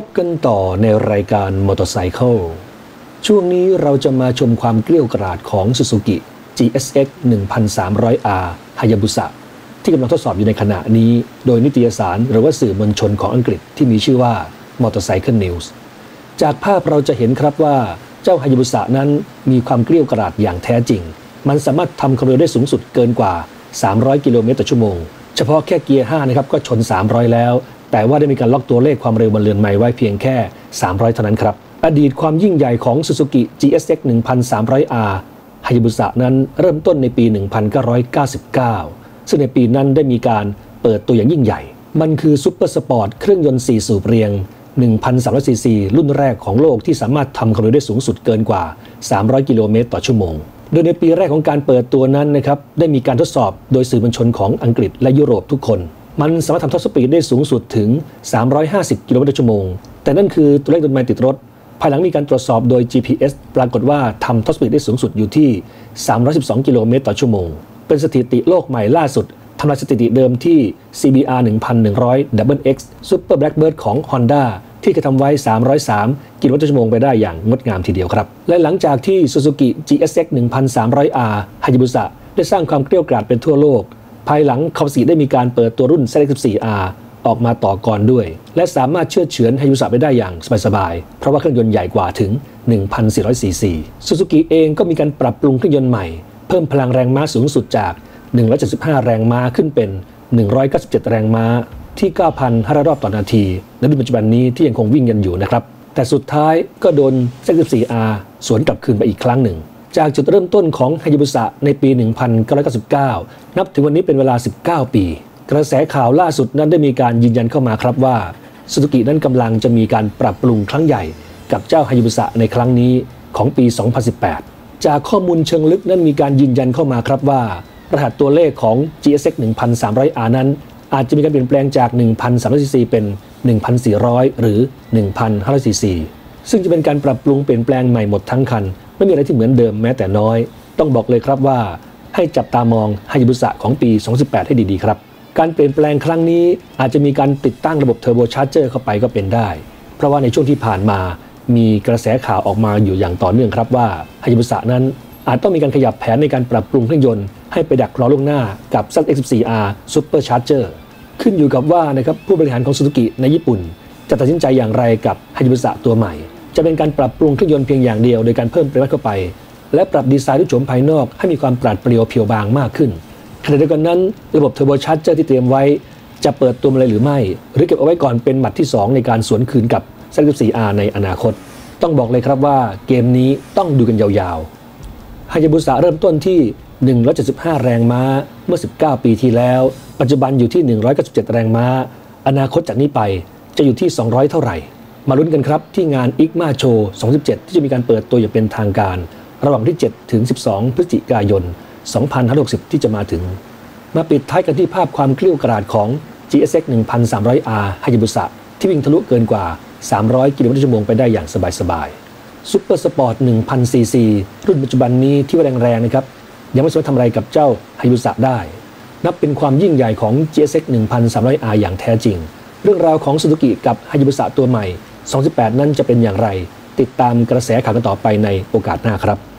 พบกันต่อในรายการมอเตอร์ไซค์ช่วงนี้เราจะมาชมความเกลี้ยวกราดของ Suzuki GSX 1300R Hayabusa ที่กำลังทดสอบอยู่ในขณะนี้ โดยนิตยสารหรือว่าสื่อมวลชนของอังกฤษที่มีชื่อว่า Motorcycle News จากภาพเราจะเห็นครับว่าเจ้า Hayabusa นั้นมีความเกลี้ยวกราดอย่างแท้จริง มันสามารถทำความเร็วได้สูงสุดเกินกว่า 300 กิโลเมตรต่อชั่วโมง เฉพาะแค่เกียร์ 5 นะครับก็ชน 300 แล้ว แต่ว่าได้มีการล็อกตัวเลขความเร็วบนเรือนไม้ไว้เพียงแค่ 300 เท่านั้นครับ อดีตความยิ่งใหญ่ของ Suzuki GSX 1300R ฮายาบุสะนั้นเริ่มต้นในปี 1999 ซึ่งในปีนั้นได้มีการเปิดตัวอย่างยิ่งใหญ่ มันคือซุปเปอร์สปอร์ตเครื่องยนต์ 4 สูบเรียง 1,300 ซีซี รุ่นแรกของโลกที่สามารถทำความเร็วได้สูงสุดเกินกว่า 300 กิโลเมตรต่อชั่วโมง โดยในปีแรกของการเปิดตัวนั้นนะครับ ได้มีการทดสอบโดยสื่อมวลชนของอังกฤษและยุโรปทุกคน มันสามารถทำท็อปสปีดได้สูงสุดถึง 350 กิโลเมตรต่อชั่วโมง แต่นั่นคือตัวเลขโดยไมติดรถ ภายหลังมีการตรวจสอบโดย GPS ปรากฏว่าทำท็อปสปีดได้สูงสุดอยู่ที่ 312 กิโลเมตรต่อชั่วโมง เป็นสถิติโลกใหม่ล่าสุดทำลายสถิติเดิมที่ CBR 1100 Double X Super Blackbird ของ Honda ที่เคยทำไว้ 303 กิโลเมตรต่อชั่วโมงไปได้อย่างงดงามทีเดียวครับ และหลังจากที่ Suzuki GSX 1300R Hayabusa ได้สร้างความเกลี้ยวกราดเป็นทั่วโลก ภายหลังคาวาสิได้มีการเปิดตัวรุ่น ZX14R ออกมาต่อกรด้วย และสามารถเชื่อเฉือนฮายุสะไปได้อย่างสบายๆ เพราะว่าเครื่องยนต์ใหญ่กว่าถึง 1,400ซีซีซูซูกิเองก็มีการปรับปรุงเครื่องยนต์ใหม่ เพิ่มพลังแรงม้าสูงสุดจาก 175 แรงม้าขึ้นเป็น 197 แรงม้าที่ 9,500 รอบต่อนาทีในรุ่นปัจจุบันนี้ที่ยังคงวิ่งกันอยู่นะครับ แต่สุดท้ายก็โดน Z14R สวนกลับคืนไปอีกครั้งหนึ่ง จากจุดเริ่มต้นของฮายุบุสะในปี 1999 นับถึงวันนี้เป็นเวลา 19 ปี กระแสข่าวล่าสุดนั้นได้มีการยืนยันเข้ามาครับว่าสุ zuki นั้นกำลังจะมีการปรับปรุงครั้งใหญ่ กับเจ้าฮายุบุสะในครั้งนี้ของปี 2018 จากข้อมูลเชิงลึกนั้นมีการยืนยันเข้ามาครับว่า รหัสตัวเลขของ GSX 1300R นั้น อาจจะมีการเปลี่ยนแปลงจาก 1,300ซีซีเป็น 1,400 หรือ 1,500ซีซีซึ่งจะเป็นการปรับปรุงเปลี่ยนแปลงใหม่หมดทั้งคัน ไม่มีอะไรที่เหมือนเดิมแม้แต่น้อย ต้องบอกเลยครับว่า ให้จับตามองฮายุบุสะของปี 2018 ให้ดีๆครับ การเปลี่ยนแปลงครั้งนี้อาจจะมีการติดตั้งระบบเทอร์โบชาร์เจอร์เข้าไปก็เป็นได้ เพราะว่าในช่วงที่ผ่านมา มีกระแสข่าวออกมาอยู่อย่างต่อเนื่องครับว่าฮายุบุสะนั้นอาจต้องมีการขยับแผนในการปรับปรุงเครื่องยนต์ให้ไปดักรอล่วงหน้ากับ ZX14R Super Charger ขึ้นอยู่กับว่านะครับผู้บริหารของ Suzuki ในญี่ปุ่น จะตัดสินใจอย่างไรกับฮายุบุสะตัวใหม่ จะเป็นการปรับปรุงเครื่องยนต์เพียงอย่างเดียวโดยการเพิ่มปริมาตรเข้าไป และปรับดีไซน์รูปโฉมภายนอกให้มีความปราดเปรียวเพียวบางมากขึ้นขณะเดียวกันนั้น ระบบเทอร์โบชาร์จเจอร์ที่เตรียมไว้ จะเปิดตัวมาเลยหรือไม่ หรือเก็บเอาไว้ก่อนเป็นหมัดที่ 2 ในการสวนคืนกับ Z14R ในอนาคต ต้องบอกเลยครับว่าเกมนี้ต้องดูกันยาวๆฮายาบุสะเริ่มต้นที่ 175 แรงม้าเมื่อ 19 ปีที่แล้ว ปัจจุบันอยู่ที่ 197 แรงม้า อนาคตจากนี้ไปจะอยู่ที่ 200 เท่าไหร่ มาลุ้นกันครับที่งาน IGMA Show 2017 ที่จะมีการเปิดตัวอย่างเป็นทางการ ระหว่างที่ 7 ถึง 12 พฤศจิกายน 2560 ที่จะมาถึง มาปิดท้ายกันที่ภาพความเกลี้ยวกราดของ GSX 1300R ฮายาบุสะที่วิ่งทะลุเกินกว่า 300 กิโลเมตรต่อชั่วโมงไปได้อย่างสบายๆซุปเปอร์สปอร์ต1000 ซีซีรุ่นปัจจุบันนี้ที่ว่าแรงๆนะครับยังไม่สามารถทำอะไรกับเจ้าฮายาบุสะได้ นับเป็นความยิ่งใหญ่ของ GSX 1300R อย่างแท้จริง เรื่องราวของซูซูกิกับฮายาบุสะตัวใหม่ 2018 นั้นจะเป็นอย่างไร ติดตามกระแสข่าวกันต่อไปในโอกาสหน้าครับ